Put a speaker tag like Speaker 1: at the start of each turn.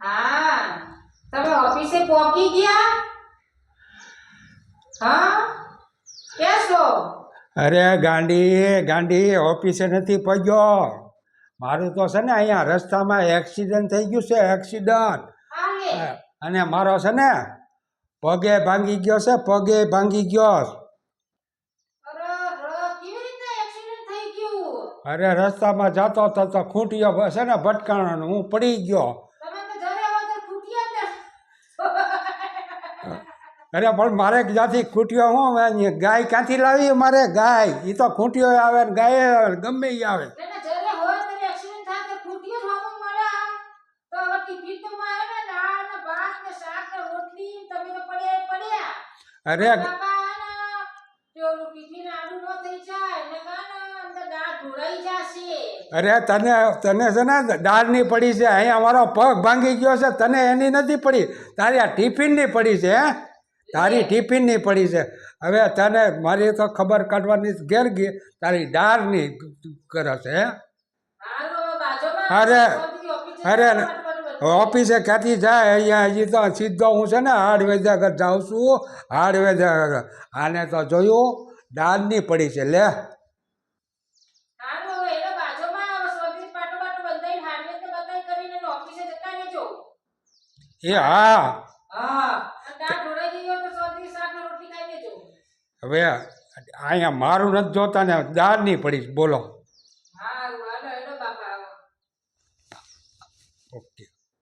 Speaker 1: હા. તમે ઓફિસે પહોંચી ગયા? હા? છો?
Speaker 2: અરે ગાંડી ગાંડી ઓફિસે નથી પહોંચ્યો મારું તો છે ને અહીંયા રસ્તામાં એક્સિડન્ટ થઈ ગયું છે એક્સિડન્ટ અને મારો છે ને પગે ભાંગી ગયો છે પગે ભાંગી ગયો.
Speaker 1: અરે
Speaker 2: રસ્તામાં જતો હતો તો ખૂંટીયો છે ને ભટકાણાનું હું પડી ગયો. અરે પણ મારે જ્યાંથી ખૂંટ્યો હું ગાય ક્યાંથી લાવી? મારે ગાય. એ તો ખૂટ્યો આવે ને ગાય આવે. ને ગમે એ આવે
Speaker 1: તેને
Speaker 2: અરે તને તને છે ને દાળની પડી છે. અહીંયા મારો પગ ભાંગી ગયો છે. તને એની નથી પડી. તારી આ ટિફિનની પડી છે હે? તારી ટિફિનની પડી છે. હવે તને મારી તો ખબર કાઢવાની ઘેર ગઈ તારી દાળની કરે છે અરે, અરે, ઓફિસે ક્યાંથી જાય? અહીંયા હજી તો સીધો હું છે ને હાડવેજા આગળ જાઉં છું. હાડવેજા આગળ આને તો જોયું દાળની પડી છે. લે. એ હા. હવે અહીંયા મારું નથી જોતા ને દાળ નહીં પડી બોલો. ઓકે.